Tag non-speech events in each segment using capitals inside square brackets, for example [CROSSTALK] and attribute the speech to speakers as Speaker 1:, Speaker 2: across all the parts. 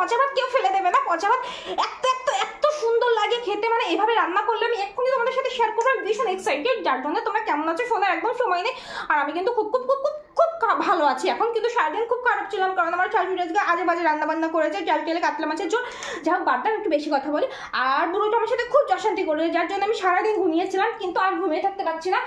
Speaker 1: পচা ভাত কেউ ফেলে দেবে না পচা ভাত এত এত এত সুন্দর লাগে খেতে মানে এভাবে রান্না করলে আমি এক্ষুনি তোমাদের সাথে শেয়ার করব আমি ভীষণ এক্সাইটেড যার জন্য তোমরা কেমন আছো শোনার একদম সময় নেই। আর আমি কিন্তু খুব খুব খুব খুব খুব ভালো আছি। এখন কিন্তু সারাদিন খুব খারাপ ছিলাম কারণ আমার শাশুড়ি আজকে আজে বাজে রান্না বান্না করেছে চাল টেলে কাতলা মাছের ঝোল। যা হোক বাদ দাও, একটু বেশি কথা বলি। আর বুড়োটা আমার সাথে খুব অশান্তি করে যার জন্য আমি সারাদিন ঘুমিয়েছিলাম কিন্তু আর ঘুমিয়ে থাকতে পারছি না।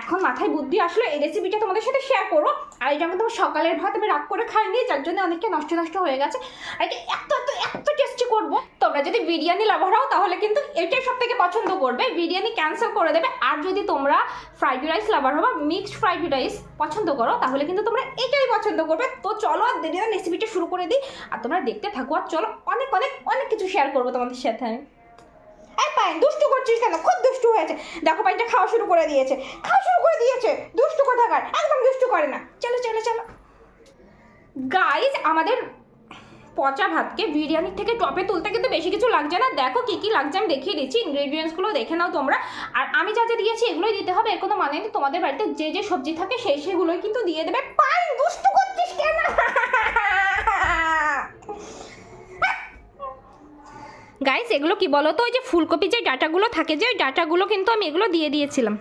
Speaker 1: এখন মাথায় বুদ্ধি আসলো এই রেসিপিটা তোমাদের সাথে শেয়ার করো আর এটা কিন্তু আমার সকালের ভাত, আমি রাগ করে খাইনি, যার জন্য অনেকটা নষ্ট নষ্ট হয়ে গেছে। আর এত এত এত টেস্টি করব। তোমরা যদি বিরিয়ানি লাভার হও, তাহলে কিন্তু এটাই সব থেকে পছন্দ করবে। বিরিয়ানি ক্যান্সেল করে দেবে। আর যদি তোমরা ফ্রাইড রাইস লাভার হও বা মিক্সড ফ্রাইড রাইস পছন্দ করো, তাহলে কিন্তু তোমরা এটাই পছন্দ করবে। তো চলো আর দেরি রেসিপিটা শুরু করে দিই। আর তোমরা দেখতে থাকো আর চলো, অনেক অনেক অনেক কিছু শেয়ার করব তোমাদের সাথে আমি। এই পাইন দুষ্টু করছিস কেন? খুব দুষ্টু হয়েছে। দেখো পাইনটা খাওয়া শুরু করে দিয়েছে। খাওয়া শুরু করে দিয়েছে। দুষ্টু কোথাকার? একদম করে না। চলো চলো চলো। গাইজ আমাদের পচা ভাতকে বিরিয়ানির থেকে টপে তুলতে কিন্তু বেশি কিছু লাগছে না। দেখো কি কি লাগছে, আমি দেখিয়ে দিচ্ছি। ইনগ্রেডিয়েন্টসগুলো দেখে নাও তোমরা। আর আমি যা যা দিয়েছি, এগুলোই দিতে হবে। এর কোনো মানে নেই। তোমাদের বাড়িতে যে যে সবজি থাকে, সেই সেগুলোই কিন্তু দিয়ে দেবে। গাইস এগুলো কি বলো তো ওই যে ফুলকপি যে ডাটাগুলো থাকে, যে ওই ডাটাগুলো কিন্তু আমি এগুলো দিয়ে দিয়েছিলাম।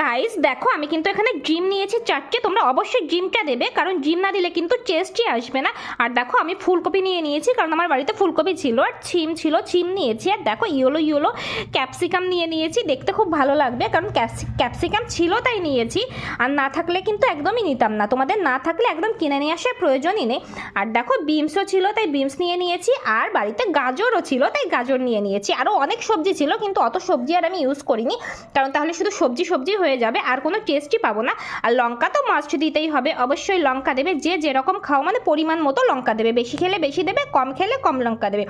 Speaker 1: গাইস দেখো, আমি কিন্তু এখানে জিম নিয়েছি চারটে, তোমরা অবশ্যই জিমটা দেবে, কারণ জিম না দিলে কিন্তু টেস্টই আসবে না। আর দেখো, আমি ফুলকপি নিয়ে নিয়েছি, কারণ আমার বাড়িতে ফুলকপি ছিল, আর ছিম ছিল, ছিম নিয়েছি, আর দেখো, ইয়েলো ইয়েলো ক্যাপসিকাম নিয়ে নিয়েছি, দেখতে খুব ভালো লাগবে, কারণ ক্যাপসিকাম ছিল, তাই নিয়েছি। আর না থাকলে কিন্তু একদমই নিতাম না, তোমাদের না থাকলে একদম কিনে নিয়ে আসার প্রয়োজনই নেই। আর দেখো বিমসও ছিল, তাই বিমস নিয়ে নিয়েছি, আর বাড়িতে গাজরও ছিল, তাই গাজর নিয়ে নিয়েছি। আরও অনেক সবজি ছিল, কিন্তু অত সবজি আর আমি ইউজ করিনি, কারণ তাহলে শুধু সবজি সবজি হয়ে যাবে, আর কোনো টেস্টই পাবো না। আর লঙ্কা তো মাস্ট দিতেই হবে। অবশ্যই লঙ্কা দেবে, যে যেরকম খাও মানে পরিমাণ মতো লঙ্কা দেবে। বেশি খেলে বেশি দেবে, কম খেলে কম লঙ্কা দেবে।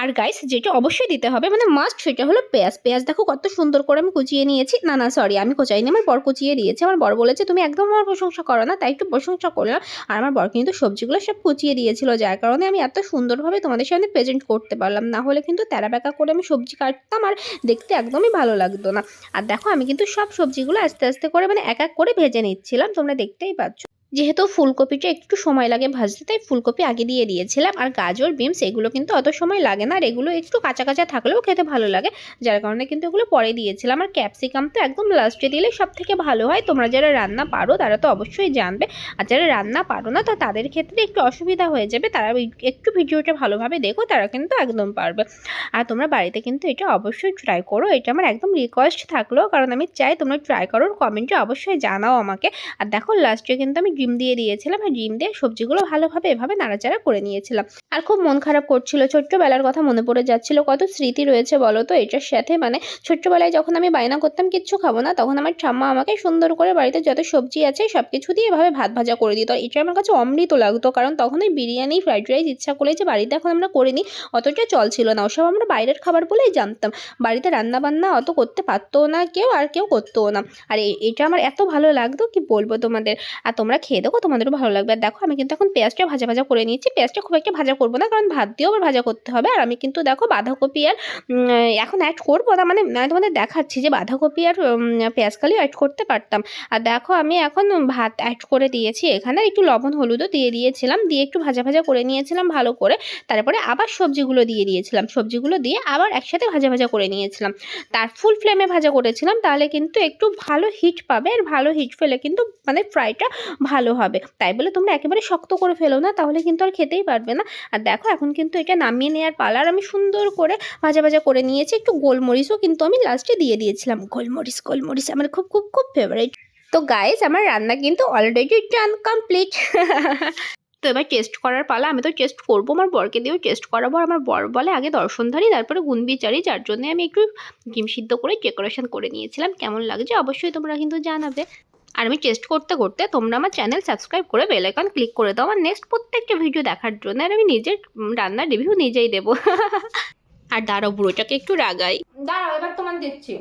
Speaker 1: আর গাইস যেটা অবশ্যই দিতে হবে মানে মাস্ট সেটা হলো পেঁয়াজ। পেঁয়াজ দেখো কত সুন্দর করে আমি কুচিয়ে নিয়েছি। না না সরি আমি কোচাইনি, আমার বর কুচিয়ে দিয়েছে। আমার বর বলেছে, তুমি একদম আমার প্রশংসা করো না। তাই একটু প্রশংসা করলাম। আর আমার বর কিন্তু সবজিগুলো সব কুচিয়ে দিয়েছিল, যার কারণে আমি এত সুন্দরভাবে তোমাদের সামনে প্রেজেন্ট করতে পারলাম। না হলে কিন্তু তেরা বেঁকা করে আমি সবজি কাটতাম আর দেখতে একদমই ভালো লাগতো না। আর দেখো, আমি কিন্তু সব সবজিগুলো আস্তে আস্তে করে মানে এক এক করে ভেজে নিচ্ছিলাম। তোমরা দেখতেই পাচ্ছ। যেহেতু ফুলকপিটা একটু সময় লাগে ভাজতে, তাই ফুলকপি আগে দিয়ে দিয়েছিলাম। আর গাজর বিমস এগুলো কিন্তু অত সময় লাগে না। আর এগুলো একটু কাঁচা কাঁচা থাকলেও খেতে ভালো লাগে। যার কারণে কিন্তু এগুলো পরে দিয়েছিলাম। আর ক্যাপসিকাম তো একদম লাস্টে দিলে সব থেকে ভালো হয়। তোমরা যারা রান্না পারো, তারা তো অবশ্যই জানবে। আর যারা রান্না পারো না, তো তাদের ক্ষেত্রে একটু অসুবিধা হয়ে যাবে। তারা একটু ভিডিওটা ভালোভাবে দেখো, তারা কিন্তু একদম পারবে। আর তোমরা বাড়িতে কিন্তু এটা অবশ্যই ট্রাই করো। এটা আমার একদম রিকোয়েস্ট থাকল। কারণ আমি চাই তোমরা ট্রাই করো। কমেন্টে অবশ্যই জানাও আমাকে। আর দেখো, লাস্টে কিন্তু আমি ডিম দিয়ে দিয়েছিলাম আর ডিম দিয়ে সবজিগুলো ভালোভাবে এভাবে নাড়াচাড়া করে নিয়েছিলাম। আর খুব মন খারাপ করছিল। ছোট্টবেলার কথা মনে পড়ে যাচ্ছিল। কত স্মৃতি রয়েছে বলো তো? এটার সাথে মানে ছোট্টবেলায় যখন আমি বায়না করতাম, কিচ্ছু খাব না, তখন আমার ঠাম্মা আমাকে সুন্দর করে বাড়িতে যত সবজি আছে সব কিছু দিয়ে এভাবে ভাত ভাজা করে দিত। এটা আমার কাছে অমৃত লাগতো, কারণ তখন ওই বিরিয়ানি, ফ্রাইড রাইস ইচ্ছা করলে যে বাড়িতে এখন আমরা করিনি, অতটা চল ছিল না। ওসব আমরা বাইরের খাবার বলেই জানতাম। বাড়িতে রান্না বান্না অত করতে পারতো না কেউ, আর কেউ করতো না। আর এটা আমার এত ভালো লাগতো কি বলব তোমাদের? আর তোমরা খেয়ে দেখো তোমাদেরও ভালো লাগবে। আর দেখো আমি কিন্তু এখন পেঁয়াজটা ভাজা ভাজা করে নিয়েছি। পেঁয়াজটা খুব একটা ভাজা করব না কারণ ভাত দিয়েও আবার ভাজা করতে হবে। আর আমি কিন্তু দেখো বাঁধাকপি আর এখন অ্যাড করব না মানে আমি তোমাদের দেখাচ্ছি যে বাঁধাকপি আর উম, পেঁয়াজ কালিও অ্যাড করতে পারতাম। আর দেখো আমি এখন ভাত অ্যাড করে দিয়েছি এখানে। একটু লবণ হলুদও দিয়ে দিয়েছিলাম দিয়ে একটু ভাজা ভাজা করে নিয়েছিলাম ভালো করে। তারপরে আবার সবজিগুলো দিয়ে দিয়েছিলাম। সবজিগুলো দিয়ে আবার একসাথে ভাজা ভাজা করে নিয়েছিলাম। তার ফুল ফ্লেমে ভাজা করেছিলাম তাহলে কিন্তু একটু ভালো হিট পাবে। আর ভালো হিট ফেলে কিন্তু মানে ফ্রাইটা ভালো হবে। তাই বলে তোমরা একেবারে শক্ত করে ফেলো না, তাহলে কিন্তু আর খেতেই পারবে না। আর দেখো এখন কিন্তু এটা নামিয়ে নেওয়ার পালার আমি সুন্দর করে ভাজা ভাজা করে নিয়েছি, একটু গোলমরিচও কিন্তু আমি লাস্টে দিয়ে দিয়েছিলাম। গোলমরিচ গোলমরিচ আমার খুব খুব খুব ফেভারিট তো গাইস আমার রান্না কিন্তু অলরেডি ডান কমপ্লিট তো এবার টেস্ট করার পালা, আমি তো টেস্ট করব, আমার বরকে দিয়েও টেস্ট করাবো আমার বর বলে আগে দর্শনধারী, তারপরে গুণ বিচারি যার জন্য আমি একটু ডিম সিদ্ধ করে ডেকোরেশন করে নিয়েছিলাম। কেমন লাগছে অবশ্যই তোমরা কিন্তু জানাবে। আর আমি টেস্ট করতে করতে তোমরা আমার চ্যানেল সাবস্ক্রাইব করে বেল আইকন ক্লিক করে দাও। আমার নেক্সট প্রত্যেকটা ভিডিও দেখার জন্য আর আমি নিজের রান্নার রিভিউ নিজেই দেবো। [LAUGHS] আর দাঁড়াও বুড়োটাকে একটু রাগাই। দাঁড়াও এবার তোমার দিচ্ছি।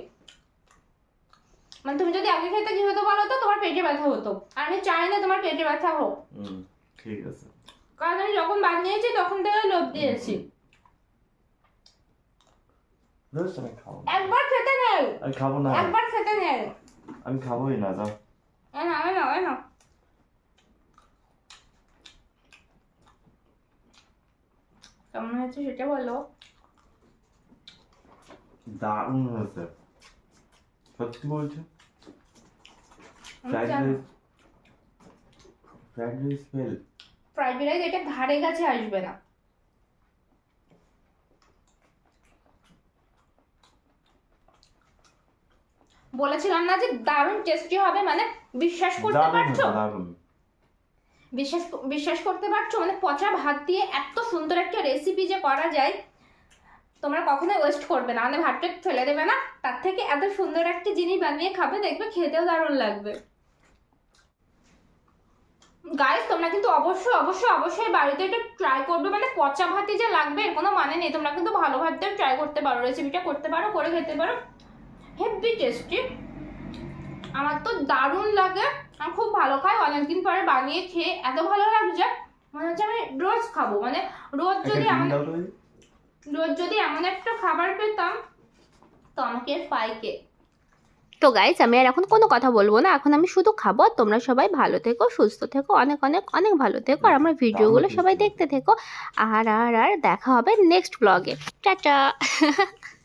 Speaker 1: মানে তুমি যদি আগে খেতে কি হতো বলো তো তোমার পেটে ব্যথা হতো। আর আমি চাই না তোমার পেটে ব্যথা হোক।
Speaker 2: ঠিক আছে।
Speaker 1: কারণ আমি যখন বানিয়েছি তখন থেকে লোভ দিয়েছি। একবার খেতে নেই।
Speaker 2: আমি খাব না।
Speaker 1: একবার খেতে নেই।
Speaker 2: আমি খাবোই না যা
Speaker 1: এ না এ না এ না কেমন হয়েছে সেটা বলো
Speaker 2: দারুণ হয়েছে সত্যি বলছো fried rice fried rice fail
Speaker 1: fried rice এটা ধারে কাছে আসবে না। বলেছিলাম না যে দারুণ টেস্টি হবে মানে বিশ্বাস করতে পারছ? বিশ্বাস বিশ্বাস করতে পারছ? মানে পচা ভাত দিয়ে এত সুন্দর একটা রেসিপি যে করা যায় তোমরা কখনোই ওয়েস্ট করবে না। মানে ভাতটা ফেলে দেবে না তার থেকে এত সুন্দর একটা জিনিস বানিয়ে খাবে দেখবে খেতেও দারুণ লাগবে। গাইস তোমরা কিন্তু অবশ্যই অবশ্যই অবশ্যই বাড়িতে এটা ট্রাই করবে। মানে পচা ভাতই যে লাগবে এর কোনো মানে নেই। তোমরা কিন্তু ভালো ভাত দিয়ে ট্রাই করতে পারো রেসিপিটা করতে পারো করে খেতে পারো। Heavy tasty. আমার তো দারুণ লাগে। আমি খুব ভালো খাই অনেকদিন পরে বানিয়ে খেয়ে এত ভালো লাগছে মনে হচ্ছে আমি রোজ খাব। মানে রোজ যদি এমন। রোজ যদি এমন একটা খাবার পেতাম তো আমাকে পাইকে তো গাইজ আমি আর এখন কোনো কথা বলব না। এখন আমি শুধু খাব। তোমরা সবাই ভালো থেকো সুস্থ থেকো অনেক অনেক অনেক ভালো থেকো। আর আমার ভিডিওগুলো সবাই দেখতে থেকো। আর আর আর দেখা হবে নেক্সট ব্লগে টাটা! [LAUGHS]